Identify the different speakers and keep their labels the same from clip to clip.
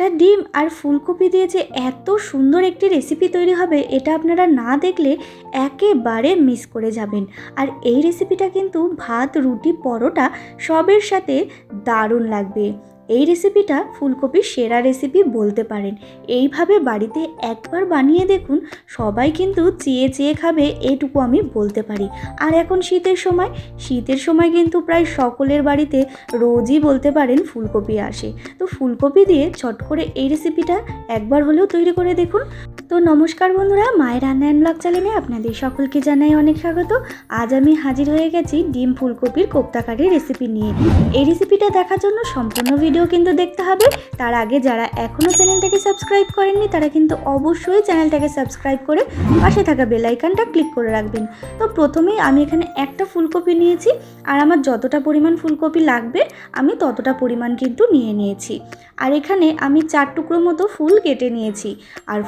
Speaker 1: একটা ডিম আর ফুলকপি দিয়ে যে এত সুন্দর একটি রেসিপি তৈরি হবে, এটা আপনারা না দেখলে একেবারে মিস করে যাবেন। আর এই রেসিপিটা কিন্তু ভাত, রুটি, পরোটা সবের সাথে দারুণ লাগবে। এই রেসিপিটা ফুলকপির সেরা রেসিপি বলতে পারেন। এইভাবে বাড়িতে একবার বানিয়ে দেখুন, সবাই কিন্তু চেয়ে চেয়ে খাবে এটুকু আমি বলতে পারি। আর এখন শীতের সময় শীতের সময় কিন্তু প্রায় সকলের বাড়িতে রোজই বলতে পারেন ফুলকপি আসে। তো ফুলকপি দিয়ে চট করে এই রেসিপিটা একবার হলেও তৈরি করে দেখুন। তো নমস্কার বন্ধুরা, মায়ের রান্না অ্যান্ড ব্লগ চ্যানেলে আপনাদের সকলকে জানাই অনেক স্বাগত। আজ আমি হাজির হয়ে গেছি ডিম ফুলকপির কোপ্তাকারি রেসিপি নিয়ে। এই রেসিপিটা দেখার জন্য সম্পূর্ণ ভিডিও কিন্তু দেখতে হবে। তার আগে যারা এখনও চ্যানেলটাকে সাবস্ক্রাইব করেননি, তারা কিন্তু অবশ্যই চ্যানেলটাকে সাবস্ক্রাইব করে পাশে থাকা বেল আইকনটা ক্লিক করে রাখবেন। তো প্রথমেই আমি এখানে একটা ফুলকপি নিয়েছি, আর আমার যতটা পরিমাণ ফুলকপি লাগবে, আমি ততটা পরিমাণ কিন্তু নিয়ে নিয়েছি। আর এখানে আমি চার টুকরো মতো ফুল কেটে নিয়েছি। আর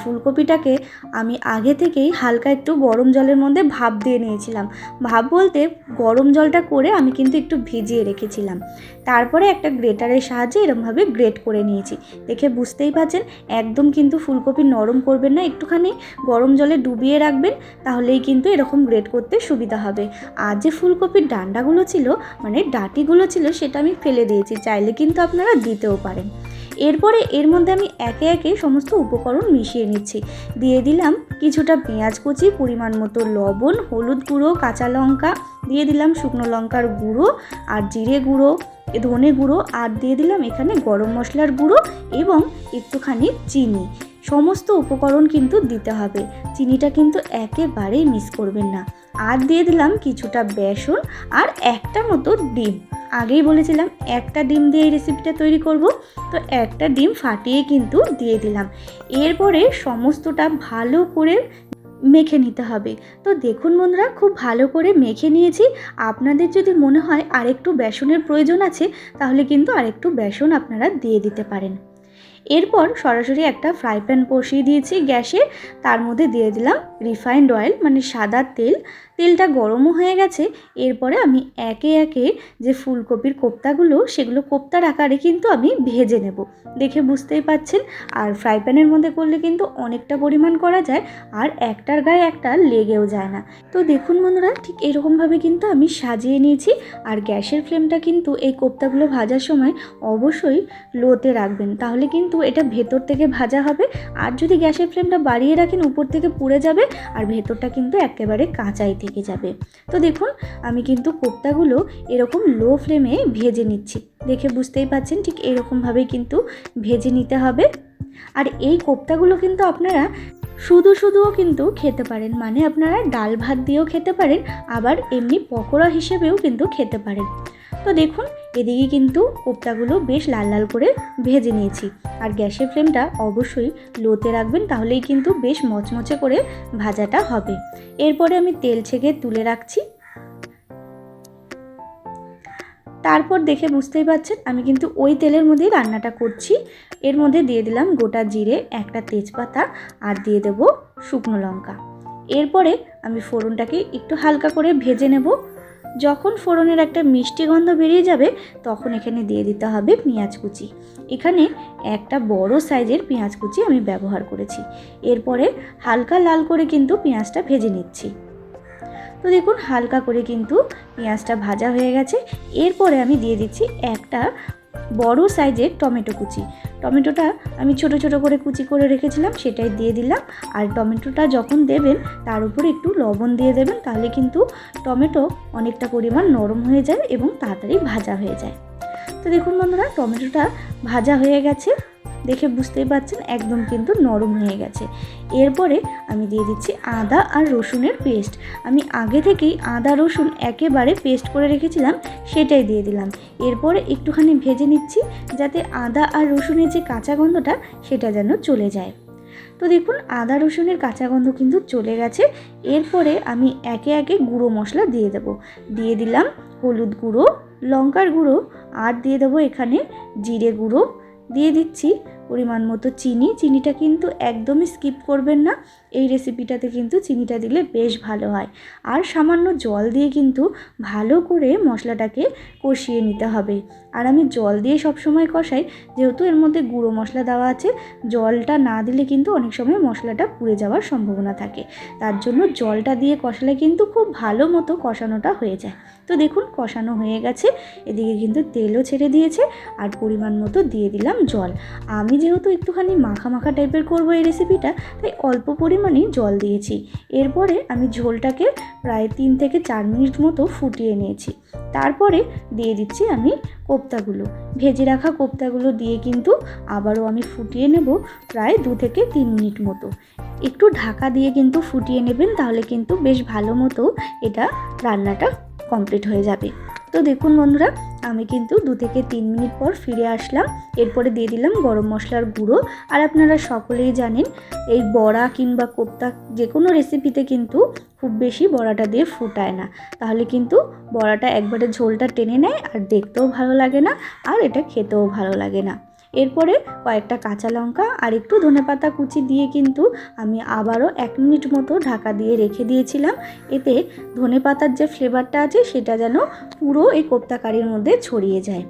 Speaker 1: ফুলকপিটাকে আমি আগে থেকেই হালকা একটু গরম জলের মধ্যে ভাপ দিয়ে নিয়েছিলাম। ভাপ বলতে গরম জলটা করে আমি কিন্তু একটু ভিজিয়ে রেখেছিলাম। তারপরে একটা গ্রেটারের সাহায্যে এরমভাবে গ্রেট করে নিয়েছি। দেখে বুঝতেই পারছেন, একদম কিন্তু ফুলকপি নরম করবেন না, একটুখানি গরম জলে ডুবিয়ে রাখবেন, তাহলেই কিন্তু এরকম গ্রেট করতে সুবিধা হবে। আর যে ফুলকপির ডান্ডাগুলো ছিল মানে ডাটিগুলো ছিল, সেটা আমি ফেলে দিয়েছি, চাইলে কিন্তু আপনারা দিতেও পারেন। এরপরে এর মধ্যে আমি একে একে সমস্ত উপকরণ মিশিয়ে নিচ্ছি। দিয়ে দিলাম কিছুটা পেঁয়াজ কুচি, পরিমাণ মতো লবণ, হলুদ গুঁড়ো, কাঁচা লঙ্কা, দিয়ে দিলাম শুকনো লঙ্কার গুঁড়ো আর জিরে গুঁড়ো, ধনে গুঁড়ো আর দিয়ে দিলাম এখানে গরম মশলার গুঁড়ো এবং একটুখানি চিনি। সমস্ত উপকরণ কিন্তু দিতে হবে। চিনিটা কিন্তু একেবারেই মিস করবেন না। আর দিয়ে দিলাম কিছুটা বেসন আর একটা মতো ডিম। আগেই বলেছিলাম, একটা ডিম দিয়ে এই রেসিপিটা তৈরি করব। তো একটা ডিম ফাটিয়ে কিন্তু দিয়ে দিলাম। এরপরে সমস্তটা ভালো করে মেখে নিতে হবে। তো দেখুন বন্ধুরা, খুব ভালো করে মেখে নিয়েছি। আপনাদের যদি মনে হয় আরেকটু বেসনের প্রয়োজন আছে, তাহলে কিন্তু আরেকটু বেসন আপনারা দিয়ে দিতে পারেন। এরপর সরাসরি একটা ফ্রাই প্যান বসিয়ে দিয়েছি গ্যাসে। তার মধ্যে দিয়ে দিলাম রিফাইন্ড অয়েল মানে সাদা তেল, তেলটা গরমও হয়ে গেছে। এরপরে আমি একে একে যে ফুলকপির কোপ্তাগুলো, সেগুলো কোপ্তার আকারে কিন্তু আমি ভেজে নেব। দেখে বুঝতেই পাচ্ছেন? আর ফ্রাই প্যানের মধ্যে করলে কিন্তু অনেকটা পরিমাণ করা যায়, আর একটার গায়ে একটা লেগেও যায় না। তো দেখুন বন্ধুরা, ঠিক এরকমভাবে কিন্তু আমি সাজিয়ে নিয়েছি, আর গ্যাসের ফ্লেমটা কিন্তু এই কোপ্তাগুলো ভাজার সময় অবশ্যই লোতে রাখবেন। তাহলে কিন্তু এটা ভেতর থেকে ভাজা হবে, আর যদি গ্যাসের ফ্লেমটা বাড়িয়ে রাখেন, উপর থেকে পুড়ে যাবে আর ভেতরটা কিন্তু একেবারে কাঁচাই থেকে যাবে। তো দেখুন, আমি কিন্তু কোপ্তাগুলো এরকম লো ফ্লেমে ভেজে নিচ্ছি। দেখে বুঝতেই পাচ্ছেন ঠিক এরকমভাবেই কিন্তু ভেজে নিতে হবে। আর এই কোপ্তাগুলো কিন্তু আপনারা শুধু শুধুও কিন্তু খেতে পারেন। মানে আপনারা ডাল ভাত দিয়েও খেতে পারেন, আবার এমনি পকোড়া হিসেবেও কিন্তু খেতে পারেন। তো দেখুন এদিকে কিন্তু কোপ্তাগুলো বেশ লাল লাল করে ভেজে নিয়েছি। আর গ্যাসের ফ্লেমটা অবশ্যই লোতে রাখবেন, তাহলেই কিন্তু বেশ মচমচে করে ভাজাটা হবে। এরপরে আমি তেল ছেঁকে তুলে রাখছি। তারপর দেখে বুঝতেই পারছেন, আমি কিন্তু ওই তেলের মধ্যেই রান্নাটা করছি। এর মধ্যে দিয়ে দিলাম গোটা জিরে, একটা তেজপাতা আর দিয়ে দেব শুকনো লঙ্কা। এরপরে আমি ফোড়নটাকে একটু হালকা করে ভেজে নেব। যখন ফোড়নের একটা মিষ্টি গন্ধ বেরিয়ে যাবে, তখন এখানে দিয়ে দিতে হবে পেঁয়াজ কুচি। এখানে একটা বড় সাইজের পেঁয়াজ কুচি আমি ব্যবহার করেছি। এরপরে হালকা লাল করে কিন্তু পেঁয়াজটা ভেজে নিচ্ছি। তো দেখুন, হালকা করে কিন্তু পেঁয়াজটা ভাজা হয়ে গেছে। এরপরে আমি দিয়ে দিচ্ছি একটা বড় সাইজের টমেটো কুচি। টমেটোটা আমি ছোট ছোট করে কুচি করে রেখেছিলাম, সেটাই দিয়ে দিলাম। আর টমেটোটা যখন দেবেন, তার উপরে একটু লবণ দিয়ে দেবেন, তাহলে কিন্তু টমেটো অনেকটা পরিমাণ নরম হয়ে যায় এবং তাড়াতাড়ি ভাজা হয়ে যায়। তো দেখুন বন্ধুরা, টমেটোটা ভাজা হয়ে গেছে। দেখে বুঝতেই পারছেন একদম কিন্তু নরম হয়ে গেছে। এরপরে আমি দিয়ে দিচ্ছি আদা আর রসুনের পেস্ট। আমি আগে থেকেই আদা, রসুন একেবারে পেস্ট করে রেখেছিলাম, সেটাই দিয়ে দিলাম। এরপরে একটুখানি ভেজে নিচ্ছি যাতে আদা আর রসুনের যে কাঁচা গন্ধটা, সেটা যেন চলে যায়। তো দেখুন, আদা, রসুনের কাঁচা গন্ধ কিন্তু চলে গেছে। এরপরে আমি একে একে গুঁড়ো মশলা দিয়ে দেব। দিয়ে দিলাম হলুদ গুঁড়ো, লঙ্কার গুঁড়ো, আর দিয়ে দেবো এখানে জিরে গুঁড়ো। দিয়ে দিচ্ছি পরিমাণ মতো চিনি। চিনিটা কিন্তু একদমই স্কিপ করবেন না। এই রেসিপিটাতে কিন্তু চিনিটা দিলে বেশ ভালো হয়। আর সামান্য জল দিয়ে কিন্তু ভালো করে মশলাটাকে কষিয়ে নিতে হবে। আর আমি জল দিয়ে সবসময় কষাই, যেহেতু এর মধ্যে গুঁড়ো মশলা দেওয়া আছে, জলটা না দিলে কিন্তু অনেক সময় মশলাটা পুড়ে যাওয়ার সম্ভাবনা থাকে। তার জন্য জলটা দিয়ে কষালে কিন্তু খুব ভালো মতো কষানোটা হয়ে যায়। তো দেখুন, কষানো হয়ে গেছে। এদিকে কিন্তু তেলও ছেড়ে দিয়েছে আর পরিমাণ মতো দিয়ে দিলাম জল। আমি যেহেতু একটুখানি মাখা মাখা টাইপের করব এই রেসিপিটা তাই অল্প পরিমাণেই জল দিয়েছি। এরপরে আমি ঝোলটাকে প্রায় তিন থেকে চার মিনিট মতো ফুটিয়ে নিয়েছি। তারপরে দিয়ে দিচ্ছি আমি কোপ্তাগুলো। ভেজে রাখা কোপ্তাগুলো দিয়ে কিন্তু আবারও আমি ফুটিয়ে নেব প্রায় দু থেকে তিন মিনিট মতো। একটু ঢাকা দিয়ে কিন্তু ফুটিয়ে নেবেন, তাহলে কিন্তু বেশ ভালো মতো এটা রান্নাটা কমপ্লিট হয়ে যাবে। তো দেখুন বন্ধুরা, আমি কিন্তু দু থেকে তিন মিনিট পর ফিরে আসলাম। এরপরে দিয়ে দিলাম গরম মশলার গুঁড়ো। আর আপনারা সকলেই জানেন, এই বড়া কিংবা কোপ্তা যে কোনো রেসিপিতে কিন্তু খুব বেশি বড়াটা দিয়ে ফুটায় না। তাহলে কিন্তু বড়াটা একবারে ঝোলটা টেনে নেয় আর দেখতেও ভালো লাগে না, আর এটা খেতেও ভালো লাগে না। এরপরে কয়েকটা কাঁচা লঙ্কা আর একটু ধনেপাতা কুচি দিয়ে কিন্তু আমি আবারও এক মিনিট মতো ঢাকা দিয়ে রেখে দিয়েছিলাম। এতে ধনেপাতার যে ফ্লেভারটা আছে সেটা যেন পুরো এই কোপ্তা কারির মধ্যে ছড়িয়ে যায়।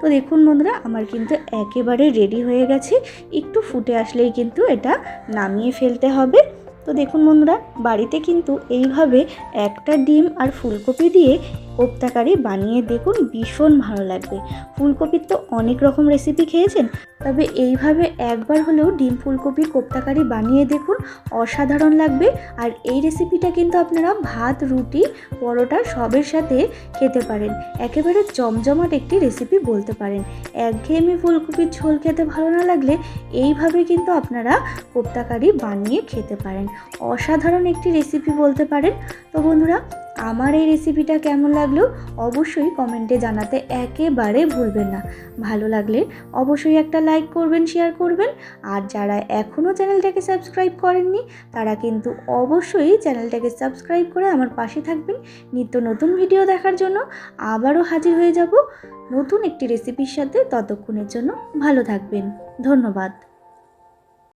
Speaker 1: তো দেখুন বন্ধুরা, আমার কিন্তু একেবারে রেডি হয়ে গেছে। একটু ফুটে আসলেই কিন্তু এটা নামিয়ে ফেলতে হবে। তো দেখুন বন্ধুরা, বাড়িতে কিন্তু এইভাবে একটা ডিম আর ফুলকপি দিয়ে কোপ্তা কারি বানিয়ে দেখুন, ভীষণ ভালো লাগবে। ফুলকপির তো অনেক রকম রেসিপি খেয়েছেন, তবে এইভাবে একবার হলেও ডিম ফুলকপির কোপ্তাকারি বানিয়ে দেখুন, অসাধারণ লাগবে। আর এই রেসিপিটা কিন্তু আপনারা ভাত, রুটি, পরোটা সবের সাথে খেতে পারেন। একেবারে জমজমাট একটি রেসিপি বলতে পারেন। একঘেয়েমি ফুলকপির ঝোল খেতে ভালো না লাগলে এইভাবে কিন্তু আপনারা কোপ্তাকারি বানিয়ে খেতে পারেন। অসাধারণ একটি রেসিপি বলতে পারেন। তো বন্ধুরা আমার এই রেসিপিটা কেমন লাগল অবশ্যই কমেন্টে জানাতে একেবারে ভুলবেন না। ভালো লাগলে অবশ্যই একটা লাইক করবেন শেয়ার করবেন। আর যারা এখনও চ্যানেলটাকে সাবস্ক্রাইব করেননি, তারা কিন্তু অবশ্যই চ্যানেলটাকে সাবস্ক্রাইব করে আমার পাশে থাকবেন নিত্য নতুন ভিডিও দেখার জন্য। আবারও হাজির হয়ে যাব নতুন একটি রেসিপির সাথে। ততক্ষণের জন্য ভালো থাকবেন। ধন্যবাদ।